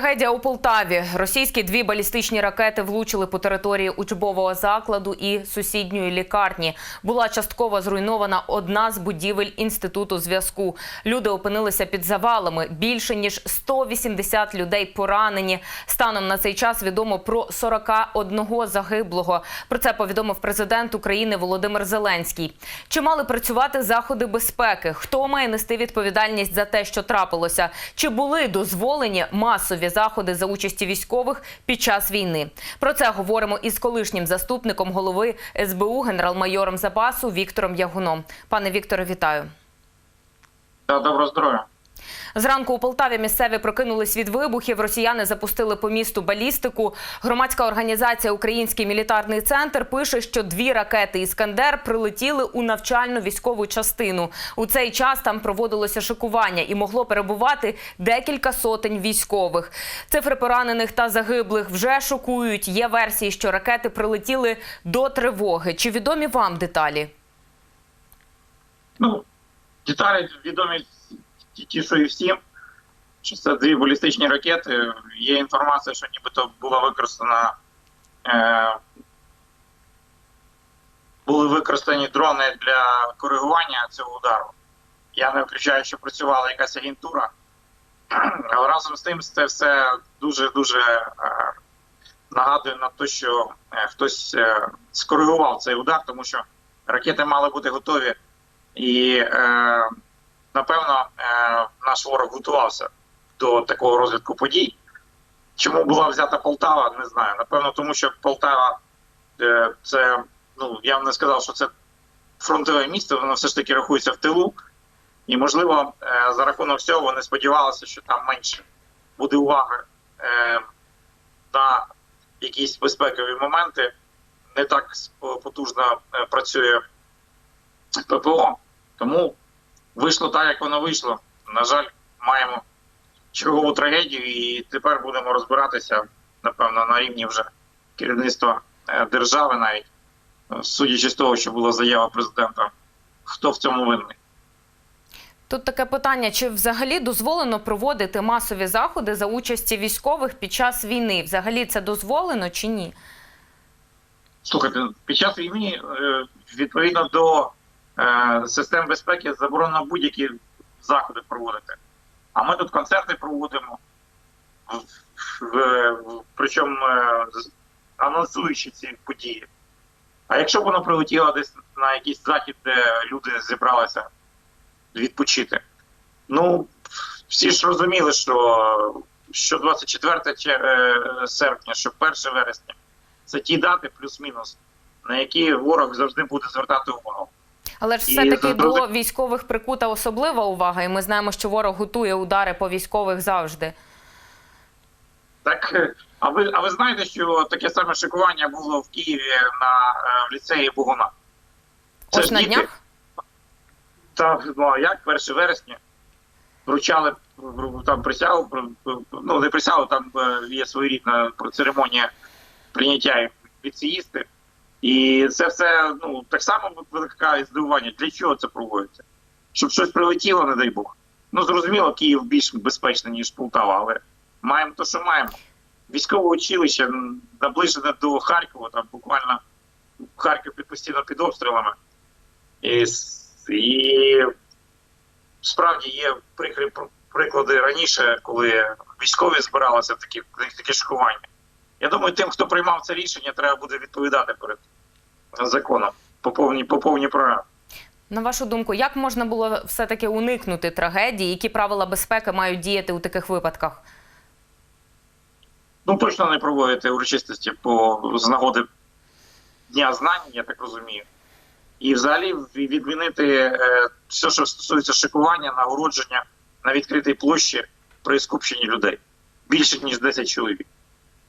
Трагедія у Полтаві. Російські дві балістичні ракети влучили по території учбового закладу і сусідньої лікарні. Була частково зруйнована одна з будівель інституту зв'язку. Люди опинилися під завалами. Більше ніж 180 людей поранені. Станом на цей час відомо про 41 загиблого. Про це повідомив президент України Володимир Зеленський. Чи мали працювати заходи безпеки? Хто має нести відповідальність за те, що трапилося? Чи були дозволені масові заходи за участі військових під час війни? Про це говоримо із колишнім заступником голови СБУ генерал-майором запасу Віктором Ягуном. Пане Вікторе, вітаю. Та доброго здоров'я. Зранку у Полтаві місцеві прокинулись від вибухів. Росіяни запустили по місту балістику. Громадська організація Український мілітарний центр пише, що дві ракети Іскандер прилетіли у навчальну військову частину. У цей час там проводилося шикування і могло перебувати декілька сотень військових. Цифри поранених та загиблих вже шокують. Є версії, що ракети прилетіли до тривоги. Чи відомі вам деталі? Ну, деталі відомі ті, що всім. Що це дві балістичні ракети. Є інформація, що нібито була використана. Е, були використані дрони для коригування цього удару. Я не виключаю, що працювала якась агентура. Але разом з тим це все дуже-дуже е, нагадує на те, що е, хтось е, скоригував цей удар, тому що ракети мали бути готові. І е, напевно е, наш ворог готувався до такого розвитку подій. Чому була взята Полтава, не знаю. Напевно, тому що Полтава е, це, ну я б не сказав, що це фронтове місто, воно все ж таки рахується в тилу. І, можливо, е, за рахунок цього вони сподівалися, що там менше буде уваги на якісь безпекові моменти. Не так потужно працює ППО. Тому вийшло так, як воно вийшло. На жаль, маємо чергову трагедію, і тепер будемо розбиратися, напевно, на рівні вже керівництва е, держави, навіть судячи з того, що була заява президента, хто в цьому винний. Тут таке питання: чи взагалі дозволено проводити масові заходи за участі військових під час війни? Взагалі це дозволено чи ні? Слухайте, під час війни, е, відповідно до систем безпеки, заборонено будь-які заходи проводити. А ми тут концерти проводимо, причому е, анонсуючи ці події. А якщо б воно прилетіло десь на якийсь захід, де люди зібралися відпочити, ну всі ж розуміли, що, що 24 че- е, серпня, що 1 вересня це ті дати, плюс-мінус, на які ворог завжди буде звертати увагу. Але ж все-таки завжди- до військових прикута особлива увага, і ми знаємо, що ворог готує удари по військових завжди. Так, а ви, а ви знаєте, що таке саме шикування було в Києві на е, в ліцеї Богуна? Це Ось на діти. днях Та ну а як 1 вересня вручали там присягу, ну не присягу, там е, є своєрідна церемонія прийняття ліцеїсти. І це все ну так само викликає здивування. Для чого це проводиться? Щоб щось прилетіло, не дай Бог. Ну зрозуміло, Київ більш безпечний, ніж Полтава, але маємо те, що маємо. Військове училище наближене до Харкова, там буквально Харків постійно під обстрілами. І, і справді є приклади раніше, коли військові збиралися в такі, такі шокування. Я думаю, тим, хто приймав це рішення, треба буде відповідати перед законом по повній, по повній програмі. на вашу думку, як можна було все-таки уникнути трагедії? Які правила безпеки мають діяти у таких випадках? Ну, точно не проводити урочистості по з нагоди Дня знань, я так розумію. І взагалі відмінити е, все, що стосується шикування, нагородження на відкритій площі при скупченні людей. Більше ніж 10 чоловік.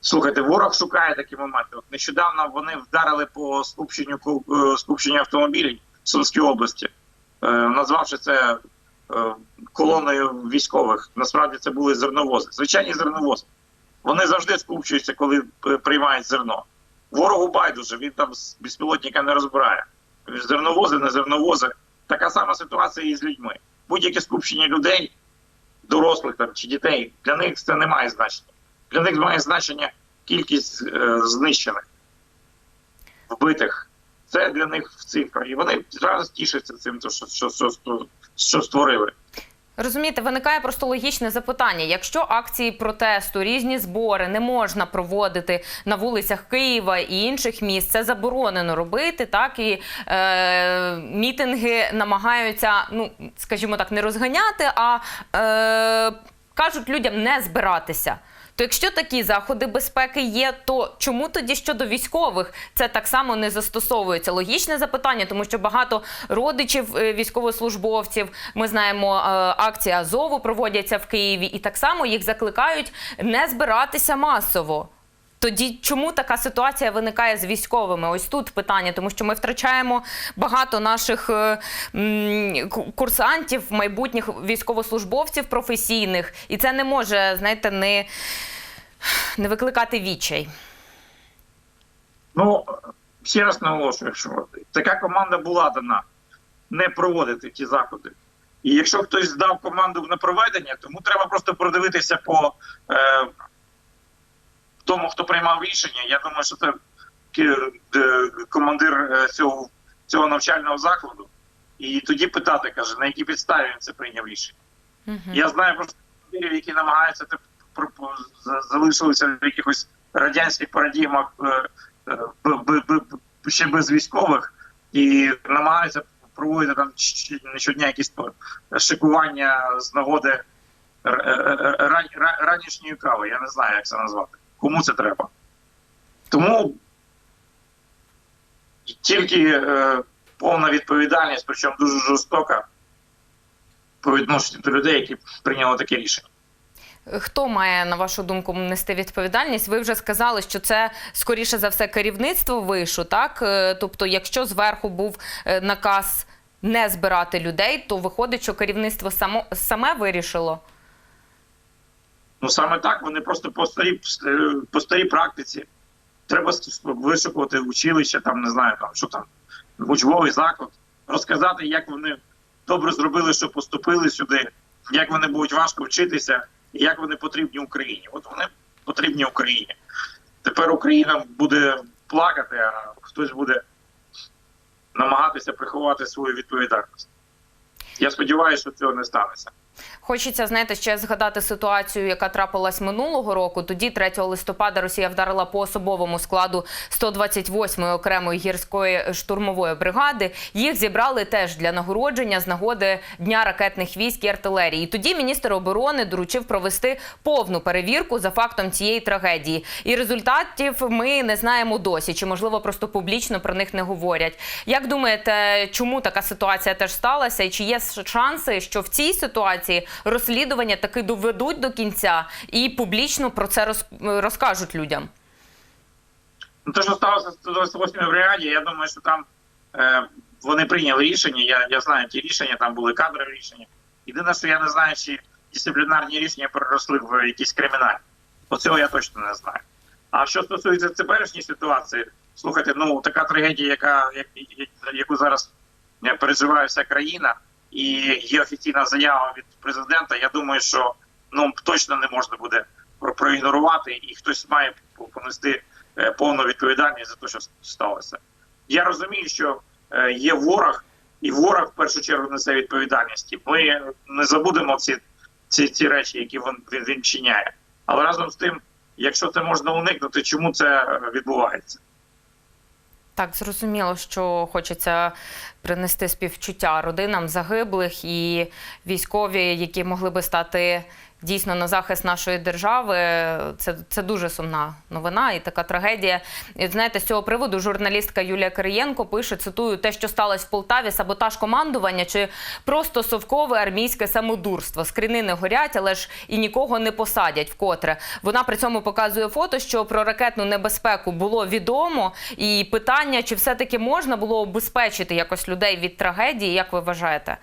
Слухайте, ворог шукає такі моменти. От нещодавно вони вдарили по скупченню е, скупченню автомобілів в Сумській області, е, назвавши це е, колоною військових. Насправді це були зерновози. Звичайні зерновози. Вони завжди скупчуються, коли приймають зерно. Ворогу байдуже, він там безпілотника не розбирає. Зерновози, не зерновози. Така сама ситуація і з людьми. Будь-яке скупчення людей дорослих там чи дітей, для них це не має значення. Для них має значення кількість е, знищених, вбитих. Це для них цифра. І вони зараз тішаться цим, що, що, що, що створили. Розумієте, виникає просто логічне запитання: якщо акції протесту, різні збори не можна проводити на вулицях Києва і інших міст, це заборонено робити, так і е, мітинги намагаються, ну скажімо так, не розганяти, а е, кажуть людям не збиратися. То якщо такі заходи безпеки є, то чому тоді щодо військових це так само не застосовується? Логічне запитання, тому що багато родичів е, військовослужбовців, ми знаємо, акція акції Азову проводяться в Києві, і так само їх закликають не збиратися масово. Тоді чому така ситуація виникає з військовими? Ось тут питання, тому що ми втрачаємо багато наших е, курсантів, майбутніх військовослужбовців професійних, і це не може, знаєте, не, не викликати відчай. Ну, ще раз наголошую, що така команда була дана не проводити ті заходи. І якщо хтось здав команду на проведення, тому треба просто продивитися по е, тому, хто приймав рішення. Я думаю, що це командир е, цього, цього навчального закладу. І тоді питати, каже, на якій підставі він це прийняв рішення. Угу. Я знаю просто командирів, які намагаються залишилися в якихось радянських парадігмах е, е, ще без військових і намагаються проводити там не щодня якісь шикування з нагоди ранішньої кави. Я не знаю, як це назвати. Кому це треба? Тому тільки е, повна відповідальність, причому дуже жорстока, по відношенню до людей, які прийняли таке рішення. Хто має, на вашу думку, нести відповідальність? Ви вже сказали, що це скоріше за все керівництво вишу, так? Е, Тобто, якщо зверху був е, наказ не збирати людей, то виходить, що керівництво само, саме вирішило. Ну саме так, вони просто по старій, по старій практиці. Треба вишукувати училище, там не знаю, там що там, учбовий заклад, розказати, як вони добре зробили, що поступили сюди, як вони будуть важко вчитися, і як вони потрібні Україні. От вони потрібні Україні. Тепер Україна буде плакати, а хтось буде намагатися приховати свою відповідальність. Я сподіваюся, що цього не станеться. Хочеться, знаєте, ще згадати ситуацію, яка трапилась минулого року. Тоді, 3 листопада, Росія вдарила по особовому складу 128-ї окремої гірської штурмової бригади. Їх зібрали теж для нагородження з нагоди Дня ракетних військ і артилерії. Тоді міністр оборони доручив провести повну перевірку за фактом цієї трагедії. І результатів ми не знаємо досі, чи можливо просто публічно про них не говорять. Як думаєте, чому така ситуація теж сталася? І чи є шанси, що в цій ситуації розслідування таки доведуть до кінця і публічно про це роз- розкажуть людям? Ну, те, що сталося з 128 бригаді, я думаю, що там е, вони прийняли рішення. Я, я знаю ті рішення, там були кадрові рішення. Єдине, що я не знаю, чи дисциплінарні рішення переросли в якісь кримінальні. Оцього я точно не знаю. А що стосується теперішньої ситуації, слухайте, ну така трагедія, яка як, як- яку зараз е, переживає вся країна, і є офіційна заява від президента. Я думаю, що ну точно не можна буде про- проігнорувати, і хтось має понести е, повну відповідальність за те, що сталося. Я розумію, що е, є ворог, і ворог в першу чергу несе відповідальність. Ми не забудемо ці, ці, ці речі, які він, він, він чиняє. Але разом з тим, якщо це можна уникнути, чому це е, відбувається? Так, зрозуміло, що хочеться принести співчуття родинам загиблих і військові, які могли би стати дійсно на захист нашої держави. Це, це дуже сумна новина і така трагедія. І знаєте, з цього приводу журналістка Юлія Кириєнко пише: цитую те, що сталося в Полтаві, саботаж командування чи просто совкове армійське самодурство. Скрини не горять, але ж і нікого не посадять вкотре. Вона при цьому показує фото, що про ракетну небезпеку було відомо, і питання, чи все-таки можна було обезпечити якось людей від трагедії, як ви вважаєте?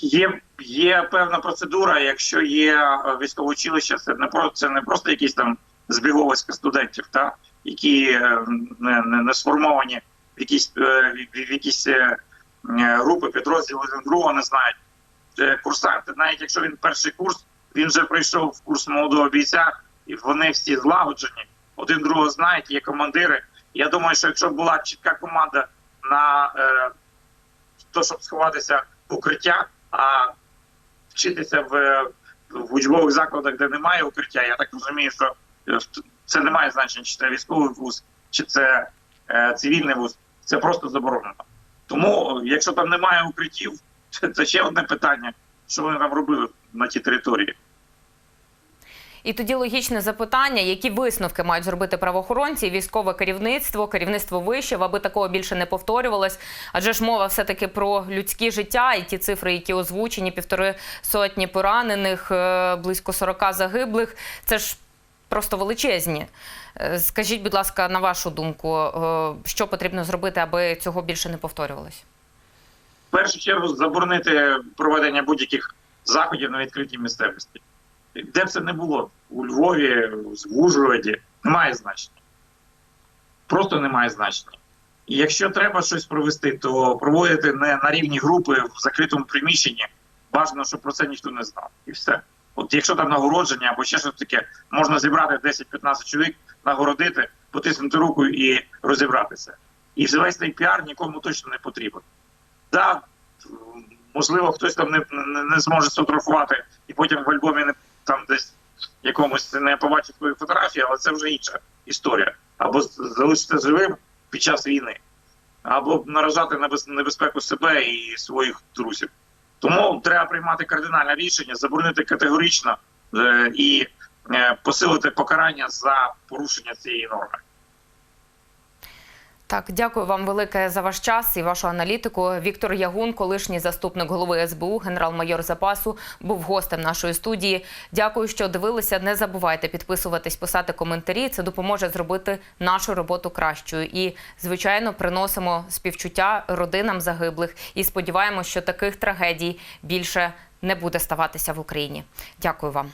Є, є певна процедура, якщо є е, військове училище, це не про це не просто якісь там збіговиська студентів, та які е, не, не, не сформовані в якісь, е, в, в якісь групи, підрозділи один другого не знають. Курсанти, навіть якщо він перший курс, він вже пройшов курс молодого бійця, і вони всі злагоджені, один другого знають, є командири. Я думаю, що якщо була чітка команда на е, то, щоб сховатися в укриття, а вчитися в, в учбових закладах, де немає укриття, я так розумію, що е, це не має значення, чи це військовий вуз, чи це е, цивільний вуз, це просто заборонено. Тому, якщо там немає укриттів, це, це ще одне питання, що вони там робили на тій території. І тоді логічне запитання: які висновки мають зробити правоохоронці, військове керівництво, керівництво вище, аби такого більше не повторювалось? Адже ж мова все таки про людські життя, і ті цифри, які озвучені, півтори сотні поранених, е, близько 40 загиблих. Це ж просто величезні. Е, Скажіть, будь ласка, на вашу думку, е, що потрібно зробити, аби цього більше не повторювалось? В першу чергу заборонити проведення будь-яких заходів на відкритій місцевості. Де б це не було? У Львові, в Ужгороді, немає значення. Просто немає значення. І якщо треба щось провести, то проводити не на рівні групи в закритому приміщенні. Бажано, щоб про це ніхто не знав. І все. От якщо там нагородження або ще щось таке, можна зібрати 10-15 чоловік, нагородити, потиснути руку і розібратися. І весь цей піар нікому точно не потрібен. Да, можливо, хтось там не, не, не зможе сфотографувати і потім в альбомі не там десь якомусь не побачить свою фотографію, але це вже інша історія. Або залишити живим під час війни, або наражати на без- небезпеку себе і своїх друзів. Тому треба приймати кардинальне рішення, заборонити категорично е, і е, посилити покарання за порушення цієї норми. Так, дякую вам велике за ваш час і вашу аналітику. Віктор Ягун, колишній заступник голови СБУ, генерал-майор запасу, був гостем нашої студії. Дякую, що дивилися. Не забувайте підписуватись, писати коментарі. Це допоможе зробити нашу роботу кращою. І, звичайно, приносимо співчуття родинам загиблих і сподіваємося, що таких трагедій більше не буде ставатися в Україні. Дякую вам.